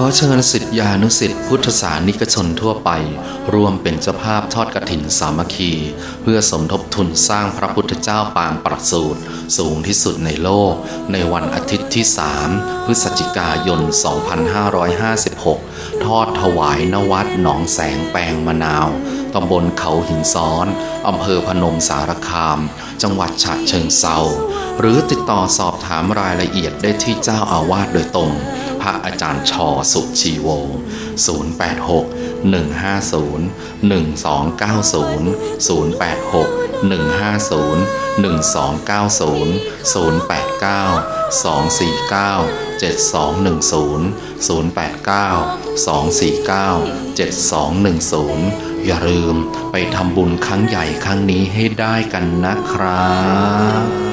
ขอเชิญสิทธิานุสิทธิพุทธศาสนิกชนทั่วไป ร่วมเป็นเจ้าภาพทอดกระถินสามัคคี เพื่อสมทบทุนสร้างพระพุทธเจ้าปางประสูตร สูงที่สุดในโลก ในวันอาทิตย์ที่ 3 พฤศจิกายน 2556 ทอดถวายนวัดหนองแสงแปลงมะนาว ตำบลเขาหินซ้อน อำเภอพนมสารคาม จังหวัดฉะเชิงเซาหรือติดต่อสอบถามรายละเอียดได้ที่เจ้าอาวาสโดยตรง ระอาจารย์ชอสุชีโว 086 150 1290 086 150 1290 089 249 7210 089 249 7210 อย่าลืมไปทำบุญครั้งใหญ่ครั้งนี้ให้ได้กันนะครับ